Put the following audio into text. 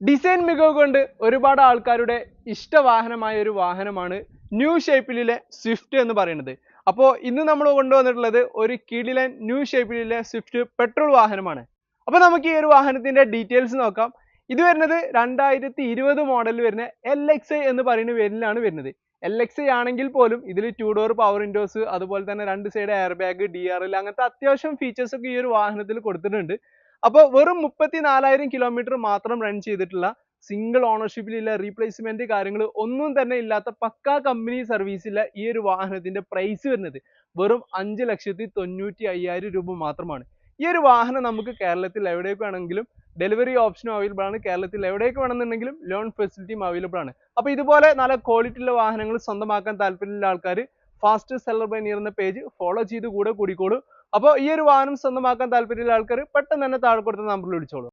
Design മികവ് കൊണ്ട് ഒരുപാട് ആൾക്കാരുടെ ഇഷ്ടവാഹനമായ ഒരു വാഹനമാണ് ന്യൂ ഷേപ്പിലെ സ്വിഫ്റ്റ് എന്ന് പറയുന്നത്. അപ്പോൾ ഇന്ന് നമ്മൾ കൊണ്ടുവന്നിട്ടുള്ളത് ഒരു കിടിലൻ ന്യൂ ഷേപ്പിലെ സ്വിഫ്റ്റ് പെട്രോൾ വാഹനമാണ്. അപ്പോൾ നമുക്ക് ഈ ഒരു വാഹനത്തിന്റെ ഡീറ്റെയിൽസ് നോക്കാം. ഇത് വരുന്നത് രണ്ടായിരത്തി ഇരുപത് മോഡൽ വരുന്ന എൽ എക്സ് ഐ എന്ന് പറയുന്ന പേരിലാണ് വരുന്നത്. എൽ എക്സ് ഐ ആണെങ്കിൽ പോലും ഇതിൽ ടു ഡോർ പവർ വിൻഡോസ് അതുപോലെ തന്നെ രണ്ട് side air bag D R L അങ്ങനത്തെ അത്യാവശ്യം ഫീച്ചേഴ്സ് ഒക്കെ ഈ ഒരു വാഹനത്തിൽ കൊടുത്തിട്ടുണ്ട്. അപ്പോൾ വെറും മുപ്പത്തി നാലായിരം കിലോമീറ്റർ മാത്രം റൺ ചെയ്തിട്ടുള്ള സിംഗിൾ ഓണർഷിപ്പിലുള്ള replacement കാര്യങ്ങൾ ഒന്നും തന്നെ ഇല്ലാത്ത പക്കാ കമ്പനി സർവീസിലെ ഈ ഒരു വാഹനത്തിന്റെ പ്രൈസ് വരുന്നത് വെറും അഞ്ച് ലക്ഷത്തി തൊണ്ണൂറ്റി അയ്യായിരം രൂപ മാത്രമാണ്. ഈ ഒരു വാഹനം നമുക്ക് കേരളത്തിൽ എവിടേക്ക് വേണമെങ്കിലും ഡെലിവറി ഓപ്ഷനും അവൈലബിൾ ആണ്. കേരളത്തിൽ എവിടേക്ക് വേണമെന്നുണ്ടെങ്കിലും ലോൺ ഫെസിലിറ്റിയും അവൈലബിൾ ആണ്. അപ്പോൾ ഇതുപോലെ നല്ല ക്വാളിറ്റി ഉള്ള വാഹനങ്ങൾ സ്വന്തമാക്കാൻ താല്പര്യമുള്ള ആൾക്കാർ ഫാസ്റ്റ് സെല്ലർ ബൈ നിയർ എന്ന പേജ് ഫോളോ ചെയ്ത് കൂടെ കൂടിക്കോളൂ. അപ്പോൾ ഈ ഒരു വാഹനം സ്വന്തമാക്കാൻ താല്പര്യമുള്ള ആൾക്കാർ പെട്ടെന്ന് തന്നെ താഴെ കൊടുത്ത നമ്പറിൽ വിളിച്ചോളൂ.